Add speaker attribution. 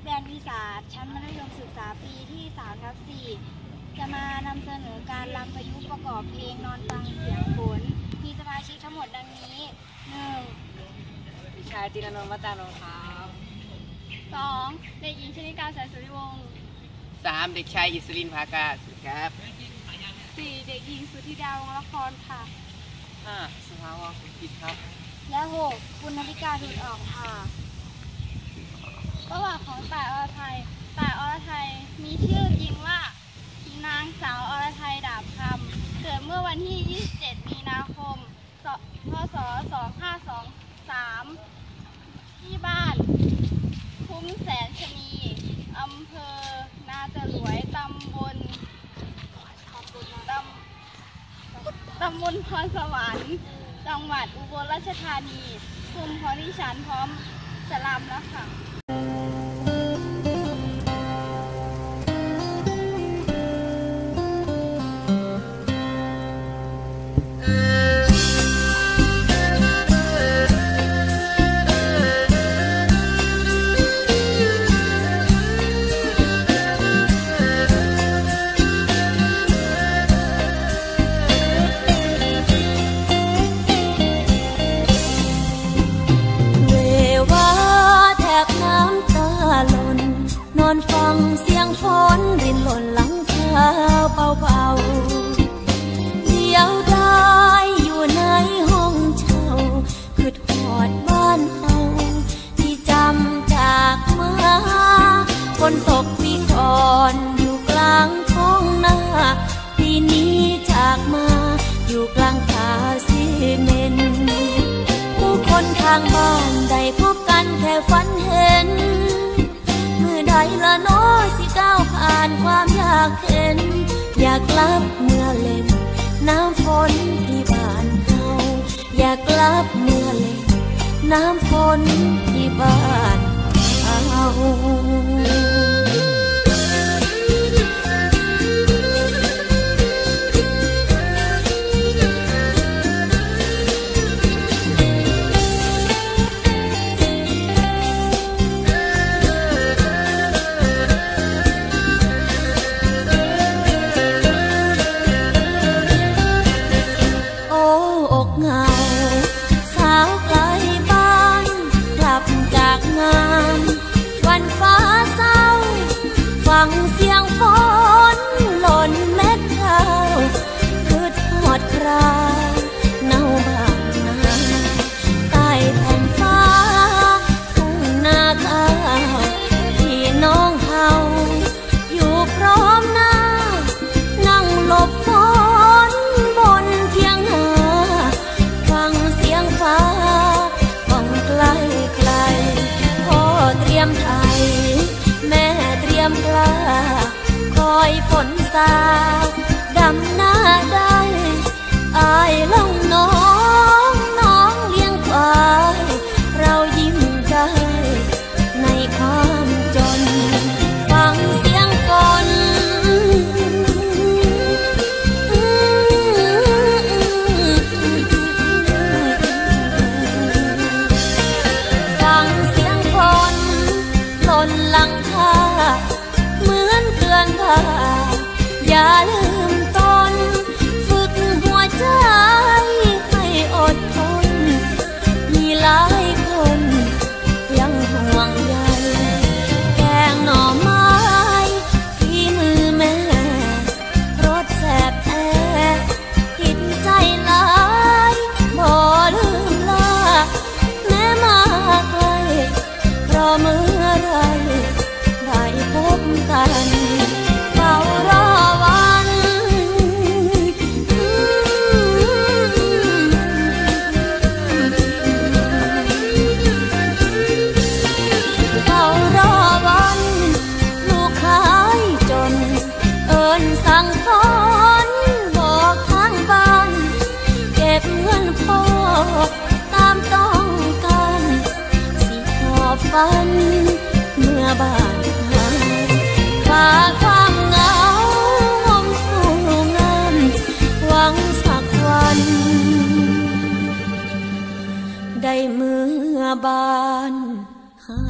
Speaker 1: รักแดนวิสาสชั้นมัธยมศึกษาปีที่3ทับ4จะมานำเสนอการรำประยุกต์ประกอบเพลงนอนฟังเสียงฝนมีสมาชิกทั้งหมดดังนี้ 1.
Speaker 2: วิชายจิรนนท์วัตตาโนครับ
Speaker 1: 2. เด็กหญิงชนิการสายสุริวงศ์
Speaker 2: สามเด็กชายอิสรินภากาศครับ
Speaker 1: 4. เด็กหญิงสุธิดาวงศ์ละครค่ะ
Speaker 2: ห้าสภาวะคุณคิดครับ
Speaker 1: และ 6. คุณนภิกาทุนออกค่ะ ประวัติของต่ายอรไทยต่ายอรไทยมีชื่อจริงว่านางสาวอรไทยดาบคำเกิดเมื่อวันที่ 27 มีนาคม พศ 2523 ที่บ้านคุ้มแสนชนีอำเภอ นาจรวยตำบลตำตำบลพรสวรรค์จังหวัดอุบลราชธานี คุมพอดิฉันพร้อมจะรำแล้วค่ะ
Speaker 3: ฝนรินหล่นหลังคาเบาๆเดียวได้อยู่ในห้องเช่าคือทอดบ้านเฮาที่จำจากมาฝนตกปีก่อนอยู่กลางท้องนาปีนี้จากมาอยู่กลางทาซีเมนผู้คนทางบ้านได้พบกันแค่ฝันเห็น เมื่อใดละน้อ ก้าวผ่านความยากเข็นอยากกลับเมื่อเล่นน้ำฝนที่บ้านเฮาอยากกลับเมื่อเล่นน้ำฝนที่บ้านเฮา ราเนาบางนาใต้แผ่นฟ้าทุ่งนาข้าวพี่น้องเฮาอยู่พร้อมหน้า นั่งหลบฝนบนเทียงนาฟังเสียงฟ้าก้องไกลไกลพ่อเตรียมไทย แม่เตรียมกล้าคอยฝนสาดำหน้าได้ อายลงน้องน้องเลี้ยงควาย เรายิ้มได้ในความจน ฟังเสียงฝนฟังเสียงฝนหล่นหลังคาเหมือนเตือนว่าอย่า ฝัน เมื่อบ้านหายฝากความเหงางมสู่งานหวังสักวัน ได้เมื่อบ้านหา